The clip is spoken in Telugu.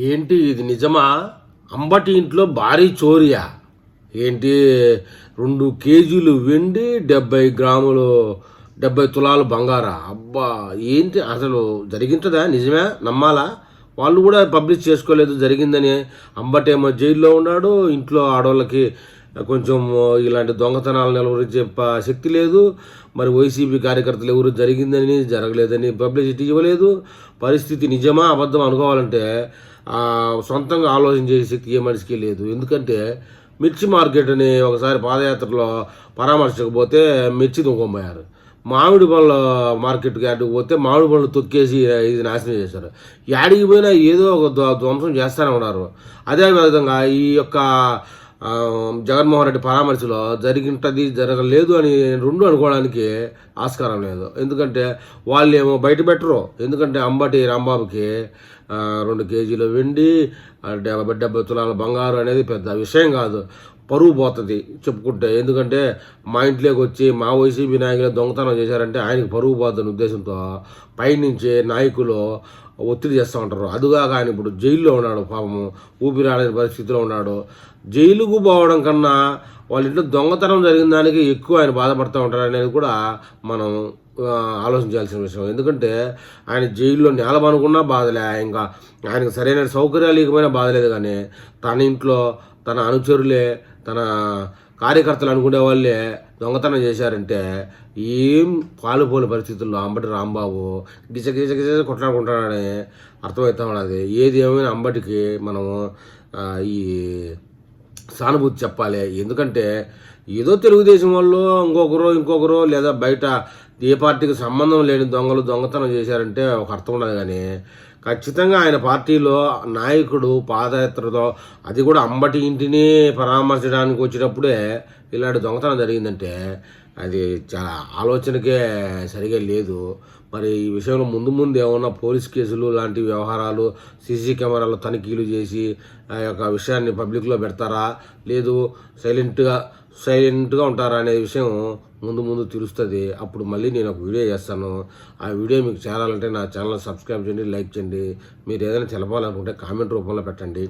ఏంటి ఇది నిజమా? అంబటి ఇంట్లో భారీ చోరియా. ఏంటి రెండు కేజీలు వెండి డెబ్బై గ్రాములు డెబ్బై తులాలు బంగారా? అబ్బా ఏంటి అసలు జరిగింటుందా నిజమే? నమ్మాలా? వాళ్ళు కూడా పబ్లిష్ చేసుకోలేదు జరిగిందని. అంబటేమో జైల్లో ఉన్నాడు ఇంట్లో ఆడవాళ్ళకి కొంచెం ఇలాంటి దొంగతనాలు నిలవరించే శక్తి లేదు. మరి వైసీపీ కార్యకర్తలు ఎవరు జరిగిందని జరగలేదని పబ్లిసిటీ ఇవ్వలేదు. పరిస్థితి నిజమా అబద్ధం అనుకోవాలంటే సొంతంగా ఆలోచన చేసే శక్తి ఏ మనిషికి లేదు. ఎందుకంటే మిర్చి మార్కెట్ అని ఒకసారి పాదయాత్రలో పరామర్శకపోతే మిర్చి దుంకొపోయారు మామిడి పళ్ళ మార్కెట్కి యాడికి పోతే మామిడి పళ్ళు తొక్కేసి ఇది నాశనం చేశారు. యాడికి పోయినా ఏదో ఒక ధ్వంసం చేస్తూనే ఉన్నారు. అదేవిధంగా ఈ యొక్క జగన్మోహన్ రెడ్డి పరామర్శలో జరిగింటది జరగలేదు అని రెండు అనుకోవడానికి ఆస్కారం లేదు. ఎందుకంటే వాళ్ళు ఏమో బయట పెట్టరు. ఎందుకంటే అంబటి రాంబాబుకి రెండు కేజీలు వెండి డెబ్బై డెబ్బై తులాల బంగారు అనేది పెద్ద విషయం కాదు. పరువు పోతుంది చెప్పుకుంటే. ఎందుకంటే మా ఇంట్లోకి వచ్చి మా వైసీపీ నాయకులు దొంగతనం చేశారంటే ఆయనకి పరువు పోతున్న ఉద్దేశంతో పైనుంచి నాయకులు ఒత్తిడి చేస్తూ ఉంటారు. అదుగా ఆయన ఇప్పుడు జైల్లో ఉన్నాడు పాపము ఊపిరాడని పరిస్థితిలో ఉన్నాడు. జైలుకు పోవడం కన్నా వాళ్ళ ఇంట్లో దొంగతనం జరిగిన దానికి ఎక్కువ ఆయన బాధపడుతూ ఉంటారు అనేది కూడా మనం ఆలోచించాల్సిన విషయం. ఎందుకంటే ఆయన జైల్లో నేలమనుకున్నా బాధలే. ఇంకా ఆయనకు సరైన సౌకర్యాలు ఇకపోయినా బాధలేదు కానీ తన ఇంట్లో తన అనుచరులే తన కార్యకర్తలు అనుకునే వాళ్ళే దొంగతనం చేశారంటే ఏం పాలుపోని పరిస్థితుల్లో అంబటి రాంబాబు గిజ గిజ గిజ కొట్లాడుకుంటాడని అర్థమవుతా ఉన్నది. ఏది ఏమైనా అంబటికి మనము ఈ సానుభూతి చెప్పాలి. ఎందుకంటే ఏదో తెలుగుదేశం వాళ్ళు ఇంకొకరు ఇంకొకరు లేదా బయట ఏ పార్టీకి సంబంధం లేని దొంగలు దొంగతనం చేశారంటే ఒక అర్థం ఉండదు కానీ ఖచ్చితంగా ఆయన పార్టీలో నాయకుడు పాదయాత్రతో అది కూడా అంబటి ఇంటిని పరామర్శడానికి వచ్చినప్పుడే ఇలాంటి దొంగతనం జరిగిందంటే అది చాలా ఆలోచనకే సరిగా లేదు. మరి ఈ విషయంలో ముందు ముందు ఏమన్నా పోలీస్ కేసులు లాంటి వ్యవహారాలు సీసీ కెమెరాలు తనిఖీలు చేసి ఆ యొక్క విషయాన్ని పబ్లిక్లో పెడతారా? లేదు సైలెంట్గా సైలెంట్గా ఉంటారా అనే విషయం ముందు ముందు తెలుస్తుంది. అప్పుడు మళ్ళీ నేను ఒక వీడియో చేస్తాను. ఆ వీడియో మీకు చేరాలంటే నా ఛానల్ సబ్స్క్రైబ్ చేయండి లైక్ చేయండి. మీరు ఏదైనా తెలపాలనుకుంటే కామెంట్ రూపంలో పెట్టండి.